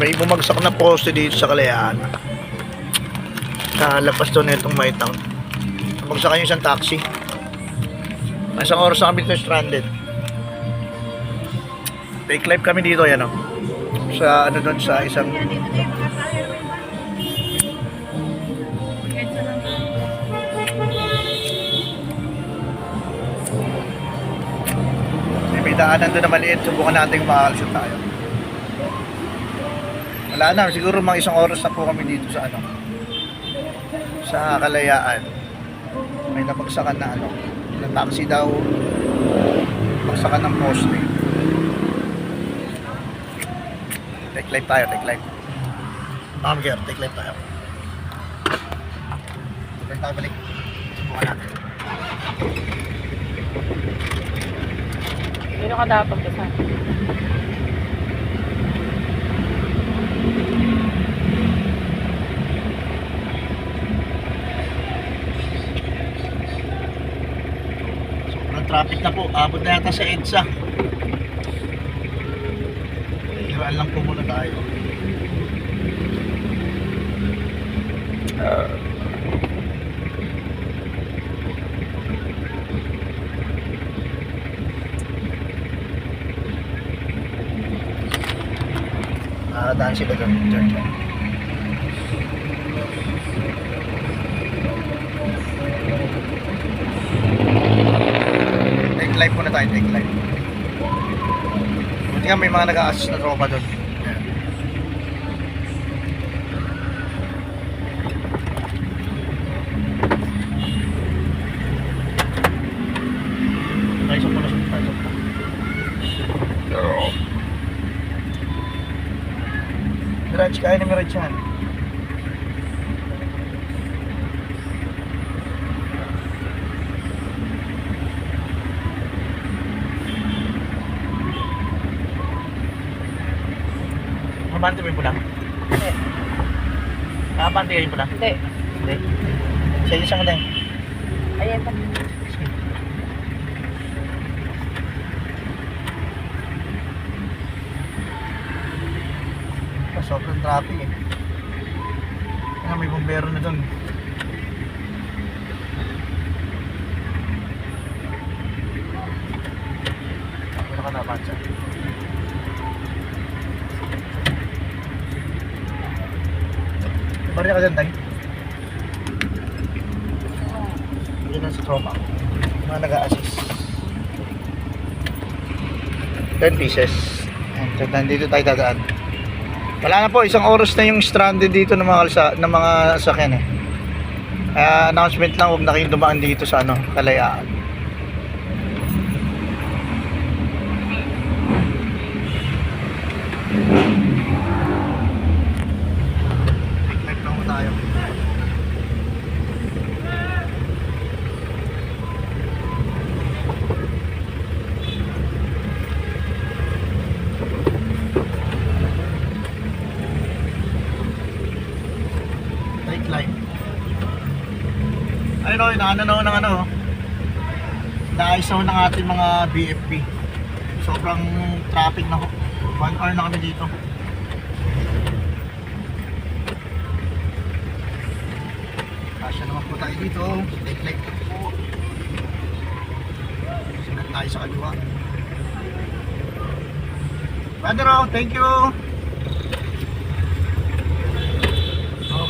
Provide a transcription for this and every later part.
May bumagsak na poste dito sa Kalayaan. Sa lapas doon itong may town. Bumagsakan yung isang taxi. Isang oras na kami dito stranded. Take live kami dito, yan o. Sa ano doon, sa isang daanan doon na maliit, subukan natin makakalusot tayo. Wala na, siguro mga isang oras na po kami dito sa ano, sa Kalayaan. May napagsakan na ano, na taxi daw, pagsakan ng poste. Take live tayo, take live. Ma'am Ger, take live tayo. Live tayo balik. Subukan natin. Sino ka dapat kasama? Traffic na po. Abot na yata sa EDSA. Hiraan lang po muna tayo. Ah, daan sila doon. Turn. Take muna tayo, take live. Buti nga may mga nag-a-assist na tropa doon. Mirage, kaya ni Mirage yan. Mabante mo yung pula? Hindi. Nakabante kayo yung pula? Hindi. Hindi. Sa isang lang. Ayan pa. Sobrang traffic eh. Kaya may bombero na doon. Wala ka na, Pancha. Bari ka dyan, Tay. Yan ang sa tropa. Mga nag-a-assist. 10 pieces. So nandito tayo dadaan. Wala na po, isang oras na yung stranded dito ng mga kalsa, ng mga sakyan eh. Kaya announcement lang, huwag na kayong dumaan dito sa ano, kalayaan. Take lang po tayo. Line. Ayun o, inaano na ng ano. Naayos na ho ng ating mga BFP. Sobrang traffic na ho. One hour na kami dito. Kasya naman po tayo dito. Take line po. Sunod tayo sa kaliwa. Brother, oh, thank you.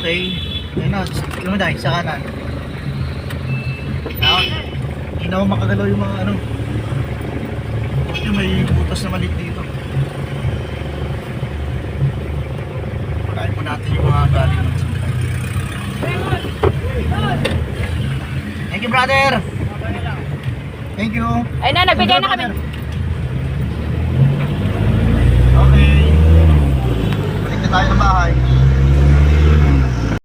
Okay. Ayun na, lumaday sa kanan. Now, hindi na ako makagalaw yung mga ano. Yung may butas na maliit dito. Pakain po natin yung mga galing ng sasakyan. Thank you, brother. Thank you. Ay na, nagbigay na kami. Okay. Balik na tayo ng bahay.